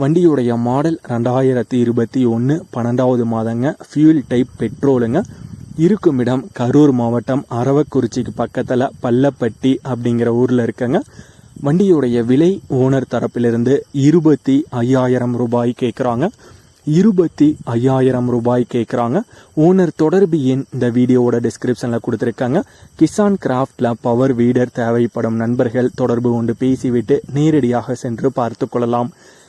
வண்டியுடைய மாடல் ரெண்டாயிரத்தி இருபத்தி ஒன்று பன்னெண்டாவது மாதங்க ஃபியூல் டைப் பெட்ரோலுங்க இருக்கும் இடம் கரூர் மாவட்டம் அரவக்குறிச்சிக்கு பக்கத்தில் பள்ளப்பட்டி அப்படிங்கிற ஊரில் இருக்கங்க. வண்டியுடைய விலை ஓனர் தரப்பிலிருந்து இருபத்தி ஐயாயிரம் ரூபாய் கேட்குறாங்க இருபத்தி ஐயாயிரம் ரூபாய் கேட்குறாங்க ஓனர் தொடர்பு எண் இந்த வீடியோவோட டிஸ்கிரிப்ஷனில் கொடுத்துருக்காங்க. கிசான் கிராஃப்டில் பவர் வீடர் தேவைப்படும் நண்பர்கள் தொடர்பு கொண்டு பேசிவிட்டு நேரடியாக சென்று பார்த்து கொள்ளலாம்.